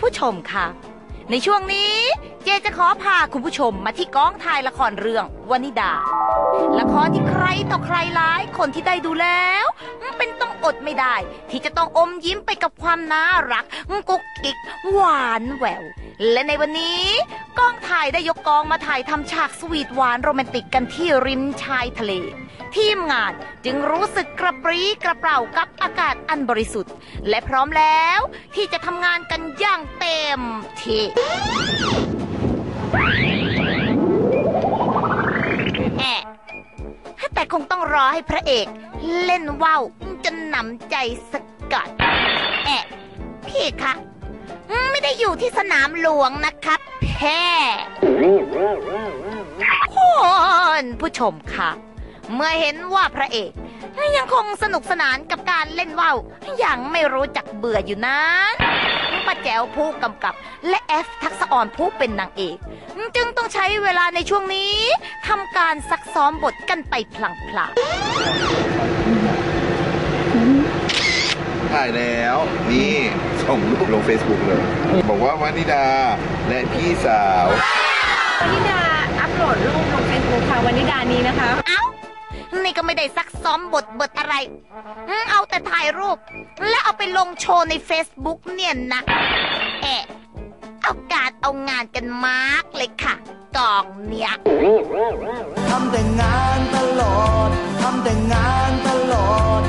ผู้ชมค่ะ ในช่วงนี้เจจะขอพาคุณผู้ชมมาที่กองถ่ายละครเรื่องวนิดา ละครที่ใครต่อใครหลายคนที่ได้ดูแล้ว เป็นต้องอดไม่ได้ ที่จะต้องอมยิ้มไปกับความน่ารักกุ๊กกิ๊กหวานแหวว และในวันนี้กองถ่ายได้ยกกองมาถ่ายทำฉากสวีทหวานโรแมนติกกันที่ริมชายทะเล ทีมงานจึงรู้สึกกระปรี้กระเปร่ากับอากาศอันบริสุทธิ์ และพร้อมแล้วที่จะทำงานกันอย่างเต็มที่ แต่คงต้องรอให้พระเอก เล่นว่าวจนหนำใจสกัดแอะพี่คะ ไม่ได้อยู่ที่สนามหลวงนะครับแพ่คุณผู้ชมคะเมื่อเห็นว่าพระเอกยังคงสนุกสนานกับการเล่นว่าวยังไม่รู้จักเบื่ออยู่นั้นป้าแจ๋วผู้กำกับ และแอฟทักษอ่อนผู้เป็นนางเอก จึงต้องใช้เวลาในช่วงนี้ทำการซัก ซ้อมบทกันไปพลางถ่ายแล้วนี่ส่งรูปลง Facebook เลย บอกว่าวานิดาและพี่สาววนิดาอัพโหลดรูปลงเฟซบุ๊กค่ะวนิดานี้นะคะๆเอ้า นี่ก็ไม่ได้ซักซ้อมบทบทอะไรอืมเอาแต่ถ่ายรูป และเอาไปลงโชว์ใน Facebook เนี่ยนะแอะเอาการเอางานกันมากเลยค่ะ กองเนี่ยทำแต่งานตลอด ทำแต่งานตลอด